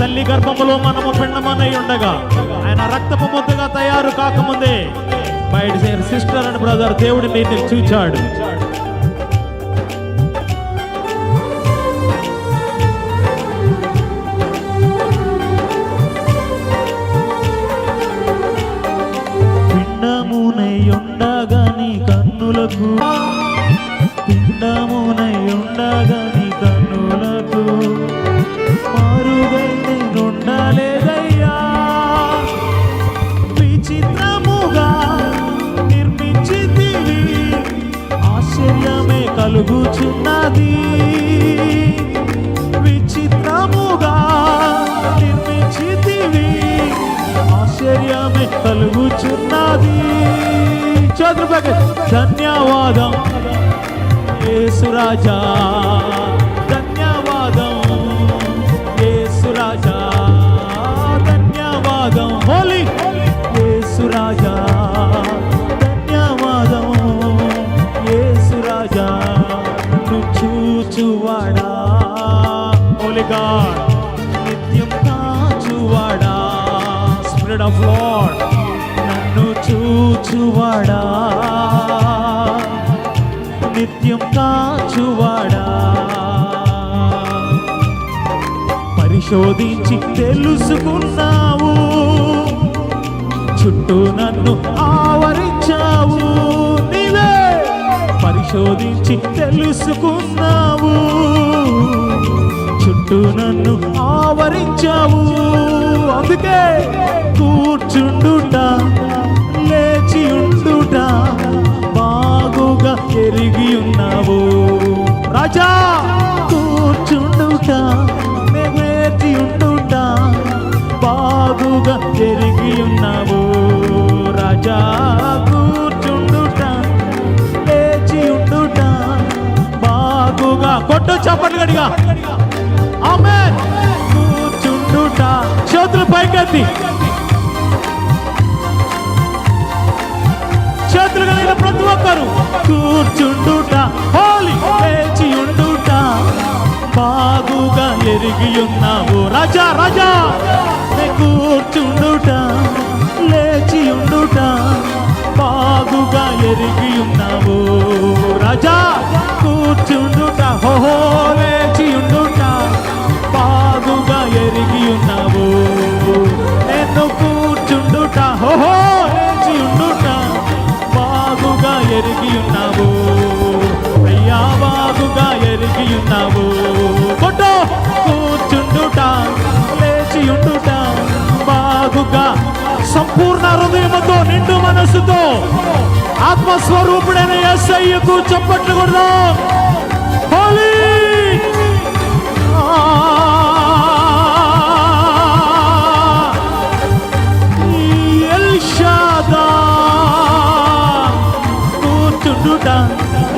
తల్లి గర్భములో మనము పిండమనై ఉండగా ఆయన రక్తపు ముద్దగా తయారు కాకముందే బయట సిస్టర్ అండ్ బ్రదర్ దేవుడిని చూచాడు. ధన్యవాదం. యేసురాజా ధన్యవాదం. యేసురాజా ధన్యవాదం. హోలీ. యేసురాజా ధన్యవాదం. యేసురాజా నువ్వు చూచువాడా. హోలీగా నిత్యం కాచువాడా. స్పిరిట్ ఆఫ్ లాడ్ నన్ను చూచువాడా. పరిశోధించి తెలుసుకున్నావు. చుట్టూ నన్ను ఆవరించావు. నీవే పరిశోధించి తెలుసుకున్నావు. చుట్టూ నన్ను ఆవరించావు. అందుకే కూర్చుండుట లేచి ఉండుట బాగుగా ఎరిగి ఉన్నావు. రాజా కూర్చుండుట చేర్చి ఉండుట బాగుగా జరిగి ఉన్నావు. రాజా కూర్చుండుట లేచి ఉండుట. బాగుగా కొట్టు చప్పట్లు గడిగా ఆమె కూర్చుండుట. చేతులు పైకెత్తి. చేతులు కలిగిన ప్రతి ఒక్కరు కూర్చుండుట. బాగుగా ఎరిగి ఉన్నావు రాజా రాజా కూర్చుండుట లేచి ఉండుట బాగుగా ఎరిగి ఉన్నావు రాజా కూర్చుండుట. హోహో సంపూర్ణ హృదయముతో నిండు మనసుతో ఆత్మస్వరూపుడైన ఎస్ఐకు చప్పట్లు కొడదాం హోలీ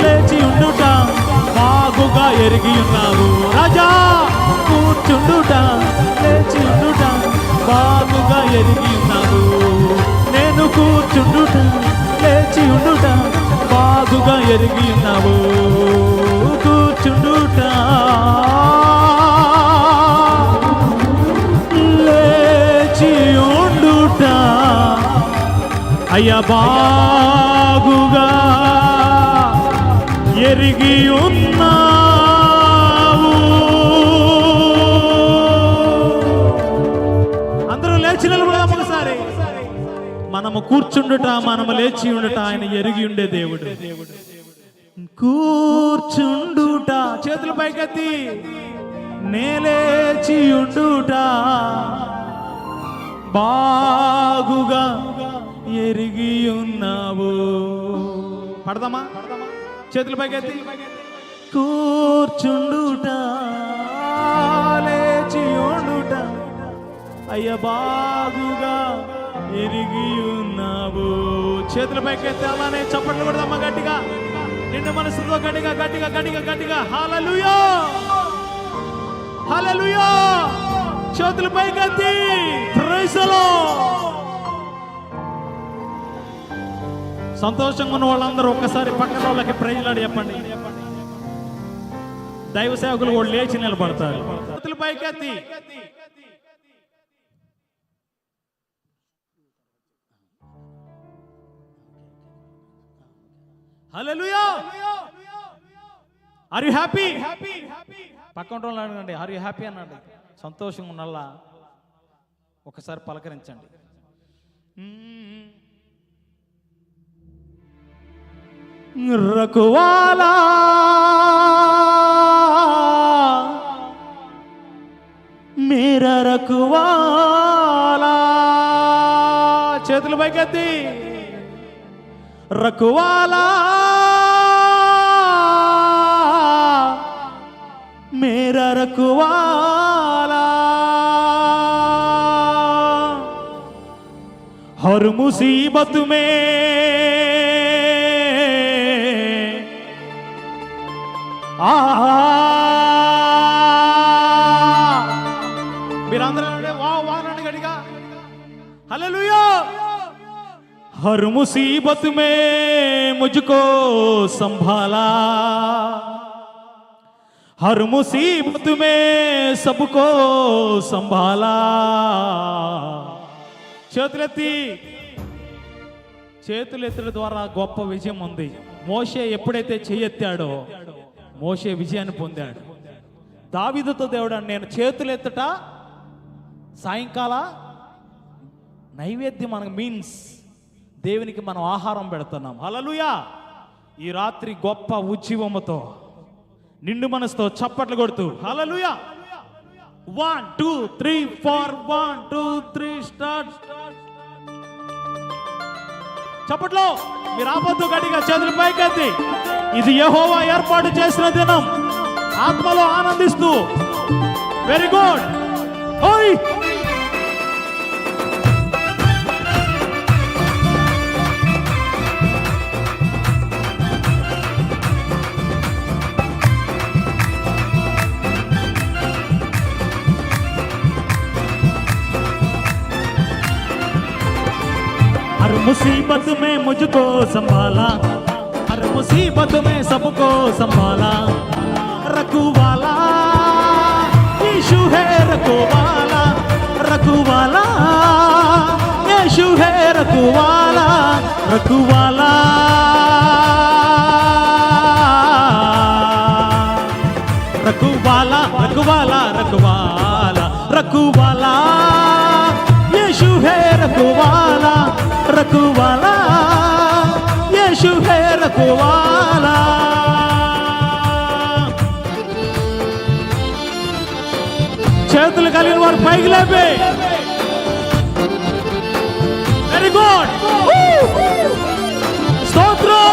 లేచి ఉండుట బాగుగా ఎరిగి ఉన్నావు. రాజా కూర్చుండుట లేచి ఉండుట బాగుగా ఎరిగి కూర్చుండుట లేచి ఉండుట బాగుగా ఎరిగి ఉన్నావు. కూర్చుండుట. లేచి ఉండుట. అయ్యా బాగుగా ఎరిగి ఉన్నా మనము కూర్చుండుట మనము లేచి ఉండుట ఆయన ఎరిగి ఉండే దేవుడు. కూర్చుండుట చేతులు పైకెత్తి. నేలేచి ఉండుట బాగుగా ఎరిగి ఉన్నావు. పడదామా? చేతులు పైకెత్తి. కూర్చుండుట లేచి ఉండుట. అయ్య బాగుగా ఎరిగి ప్రభు. చేతుల పైకెత్తి అలానే చప్పట్లు కొడదామా గట్టిగా? నిండు మనసులో గట్టిగా గట్టిగా గట్టిగా గట్టిగా. హాలలుయో హాలలుయో చేతుల పైకెత్తి ప్రైజ్ సంతోషంగా ఉన్న వాళ్ళందరూ ఒక్కసారి పక్కన వాళ్ళకి ప్రైజ్లాడి చెప్పండి దైవ సేవకులు కూడా లేచి నిలబడతారు. చేతులు పైకెత్తి హల్లెలూయా ఆర్ యు హ్యాపీ పక్కన వాళ్ళు అడగండి. ఆర్ యు హ్యాపీ అనండి సంతోషంగా ఉన్నల్లా ఒకసారి పలకరించండి. రకువాలా మేరా రకువాలా చేతులు పైకెత్తి. రకువాలా మేరా రకువాలా हर मुसीबत में आ మీరందరూ అనండి, వా వా అనండి గట్టిగా హల్లెలూయా हर मुसीबत में मुझको संभाला हर मुसीबत में सबको संभाला చేతులెత్తి చేతులెత్తుల ద్వారా గొప్ప విజయం ఉంది మోషే ఎప్పుడైతే చేయెత్తాడో మోషే విజయాన్ని పొందాడు దావిదుతో దేవుడు నేను చేతులెత్తట సాయంకాల నైవేద్యం మనకు మీన్స్ దేవునికి మనం ఆహారం పెడుతున్నాం హల్లెలూయా ఈ రాత్రి గొప్ప ఉజ్జీవముతో నిండు మనసుతో చప్పట్లు కొడుతూ. Hallelujah one two three four one two three start చప్పట్లో మీరు ఆపద్దు గడిగా చేతులు పైకెత్తి. ఇది యహోవా ఏర్పాటు చేసిన దినం. ఆత్మలో ఆనందిస్తూ. వెరీ గుడ్ ఓయ్ मुसीबत में मुझको संभाला। हर मुसीबत में सबको संभाला। रखुवाला यीशु है रघुवाला रघुवाला यीशु है रखुवाला रखुवाला రకువాల యేసు హే రకువాల చేతులు కలిగిన వారు పైకి లేపే. వెరీ గుడ్ స్తోత్రం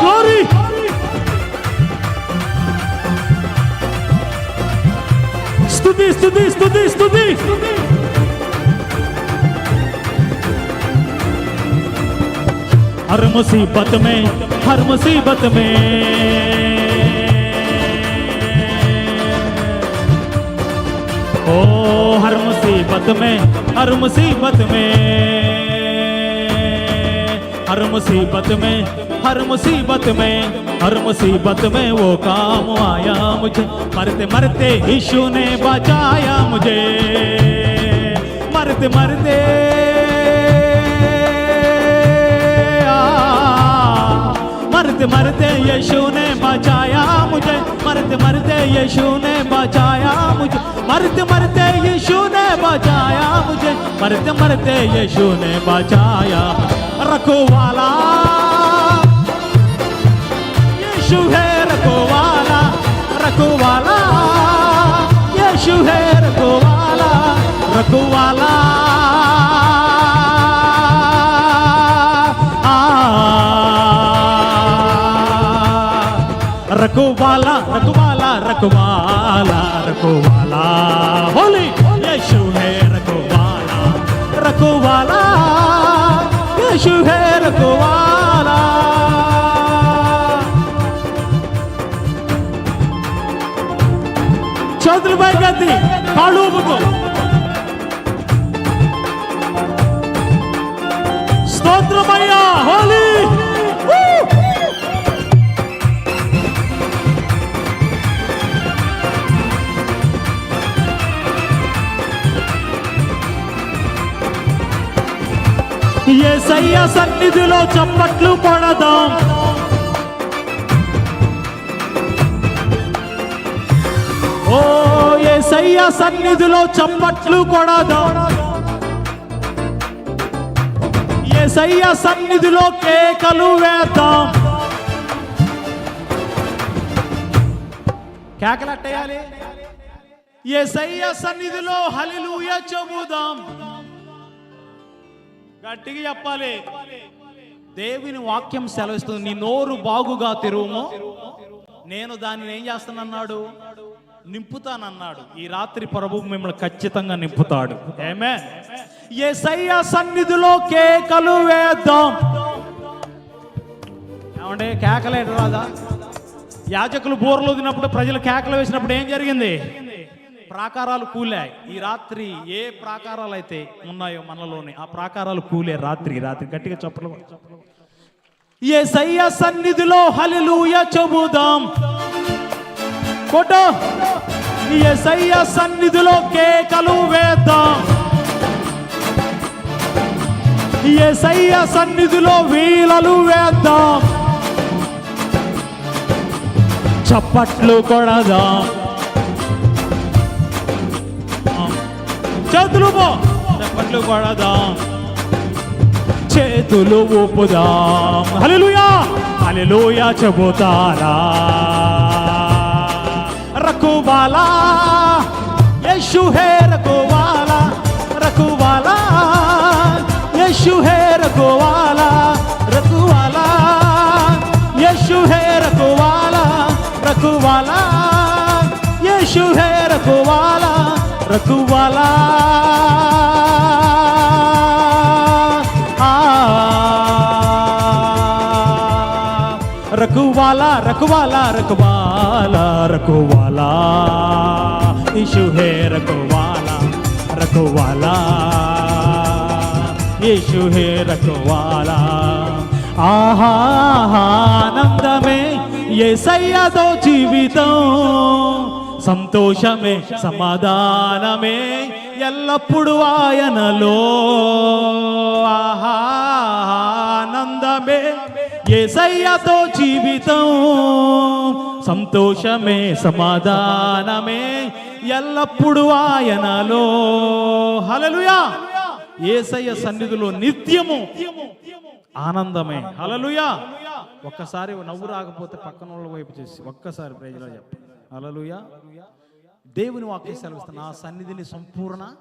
గ్లోరీ స్తుతి స్తుతి స్తుతి స్తుతి స్తుతి. हर मुसीबत में, हर मुसीबत में। ओ, हर मुसीबत में, हर मुसीबत में। हर मुसीबत में, हर मुसीबत में, हर मुसीबत में वो काम आया मुझे। मरते मरते यीशु ने बचाया मुझे। मरते मरते मरते मरते यीशु ने बचाया मुझे। मरते मरते यीशु ने बचाया मुझे। मरते मरते यीशु ने बचाया मुझे। मरते मरते यीशु ने बचाया। रखो वाला। यीशु है रखो वाला। रखो वाला। यीशु है रखो वाला। रखवाला रखवाला रखवाला रखवाला रखवाला रखवाला। होली, यशु है रखवाला रखवाला। यशु है रखवाला। चौधरी भाई गति कालू स्तोत्र भैया, होली। ఏసయ్య సన్నిధిలో చప్పట్లు పడదాం. ఓ ఏసయ్య సన్నిధిలో చప్పట్లు కొడదాం ఏసయ్య సన్నిధిలో కేకలు వేద్దాం. కేకలట్టేయాలి ఏసయ్య సన్నిధిలో హలిలుయ చెబుదాం. గట్టిగా చెప్పాలి. దేవుని వాక్యం సెలవిస్తుంది. నీ నోరు బాగుగా తెరువుము నేను దానిని ఏం చేస్తానన్నాడు? నింపుతానన్నాడు. ఈ రాత్రి ప్రభు మిమ్మల్ని ఖచ్చితంగా నింపుతాడు. ఏమే ఏసయ్య సన్నిధిలో కేకలు వేద్దాం. ఏమంటే కేకలేడు రాదా యాజకులు బోర్లు వదినప్పుడు ప్రజలు కేకలు వేసినప్పుడు ఏం జరిగింది? ప్రాకారాలు కూలాయి ఈ రాత్రి ఏ ప్రాకారాలు అయితే ఉన్నాయో మనలోని ఆ ప్రాకారాలు కూలే రాత్రి రాత్రి. గట్టిగా చెప్పలు ఏ సయ్య సన్నిధిలో హలిలూయ చెబుదాం. కొట్టు. ఏ సయ్య సన్నిధిలో కేకలు వేద్దాం. ఏ సయ్య సన్నిధిలో వీలలు వేద్దాం. చప్పట్లు కొడదాం. చేతులు పో చప్పట్లు కొడదాం చేతులు ఊపుదాం. హల్లెలూయా. హల్లెలూయా చెబుతారా. రకువాలా. యశు హే రకువాలా. రకువాలా. యశు హే రకువాలా. రకువాలా. యశు హే రకువాలా. రకువాలా. యశు హే రకువాలా. రకువాలా రఘువాలా రఘువాలా రఘువాలా రఘువాలా రకువాలా. ఇషు హే రఘువాలా రఘువాలా యేసు హే రఘువాలా ఆహా ఆనందమే యేసయ్యతో జీవితం. సంతోషమే సమాధానమే ఎల్లప్పుడూ ఆయనలో. ఆనందమే ఏసయ్యతో జీవితం. సంతోషమే సమాధానమే ఎల్లప్పుడూ ఆయనలో. హలలుయా ఏసయ్య సన్నిధిలో నిత్యము ఆనందమే. హలలుయా ఒక్కసారి నవ్వు రాకపోతే పక్కన వాళ్ళ వైపు చేసి ఒక్కసారి ప్రైజ్లో చెప్పండి. అలలుయ దేవుని వాక్యం సెలవిస్తున్న నా సన్నిధిని సంపూర్ణ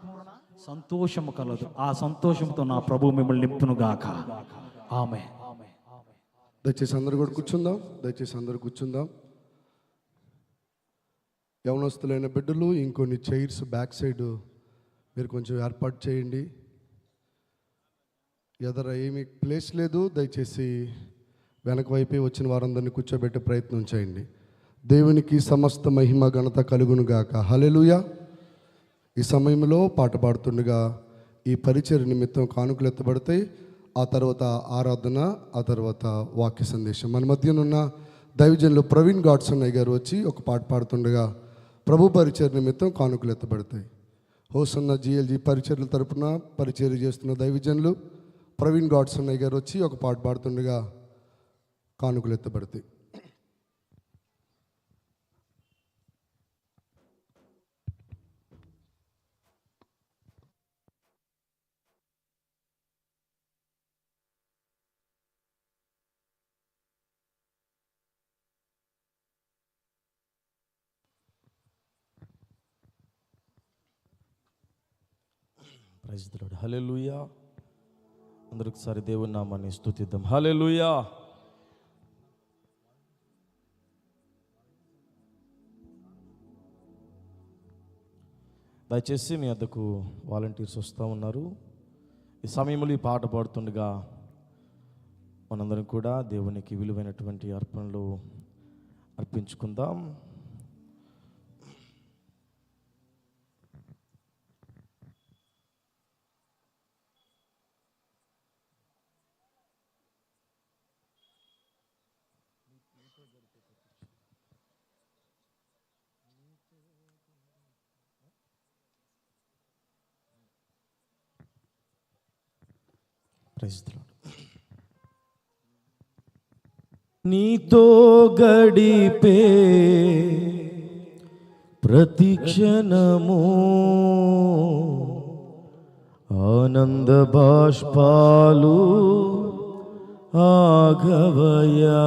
సంతోషము కలదు. ఆ సంతోషంతో నా ప్రభు మిమ్మల్ని నింపును గాక. ఆమె దయచేసి అందరు కూడా కూర్చుందాం. దయచేసి అందరు కూర్చుందాం. యవనస్తులైన బిడ్డలు ఇంకొన్ని చైర్స్ బ్యాక్ సైడ్ మీరు కొంచెం ఏర్పాటు చేయండి. ఎదర ఏమీ ప్లేస్ లేదు. దయచేసి వెనక వైపే వచ్చిన వారందరినీ కూర్చోబెట్టే ప్రయత్నం చేయండి. దేవునికి సమస్త మహిమ ఘనత కలుగును గాక. ఈ సమయంలో పాట పాడుతుండగా ఈ పరిచయ నిమిత్తం కానుకలు ఎత్తబడతాయి. ఆ తర్వాత ఆరాధన ఆ తర్వాత వాక్య సందేశం. మన మధ్యనున్న దైవజనులు ప్రవీణ్ గాడ్సన్ గారు వచ్చి ఒక పాట పాడుతుండగా ప్రభు పరిచయ నిమిత్తం కానుకలు ఎత్తబడతాయి. హోసన్న జిఎల్జీ పరిచర్ల తరపున పరిచర్య చేస్తున్న దైవజనులు ప్రవీణ్ గాడ్సన్ గారు వచ్చి ఒక పాట పాడుతుండగా కానుకలు ఎత్తబడతాయి. ప్రైజ్ హలే హల్లెలూయా అందరికి ఒకసారి దేవుని నామాన్ని స్తుతిద్దాం. హల్లెలూయా దయచేసి మీ వద్దకు వాలంటీర్స్ వస్తూ ఉన్నారు. ఈ సమయంలో ఈ పాట పాడుతుండగా మనందరం కూడా దేవునికి విలువైనటువంటి అర్పణలు అర్పించుకుందాం. ప్రైజ్ నీతో గడిపే ప్రతి క్షణము ఆనంద బాష్పాలు ఆగవయా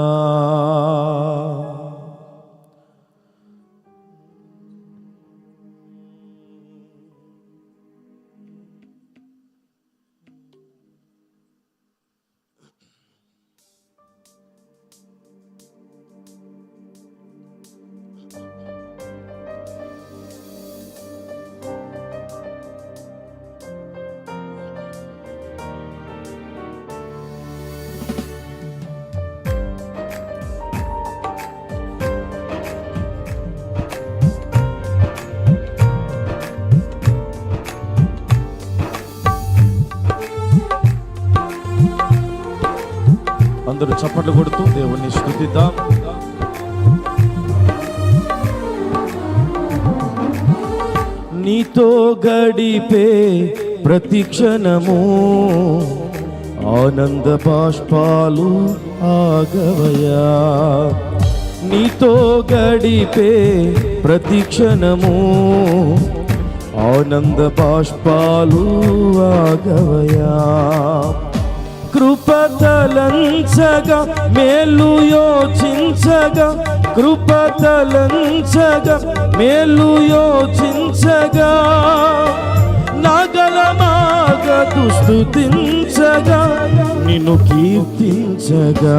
అందరూ చప్పట్లు కొడుతూ దేవుణ్ణి స్థుతిద్దాం నీతో గడిపే ప్రతి క్షణము ఆనంద బాష్పాలు ఆగవయా. నీతో గడిపే ప్రతి క్షణము ఆనంద బాష్పాలు ఆగవయా. కృపతలంచగా మేలు యోచించగా కృపతలంచగా మేలు యోచించగా. నగలమాగ దుస్తుతించగా నిన్ను కీర్తించగా.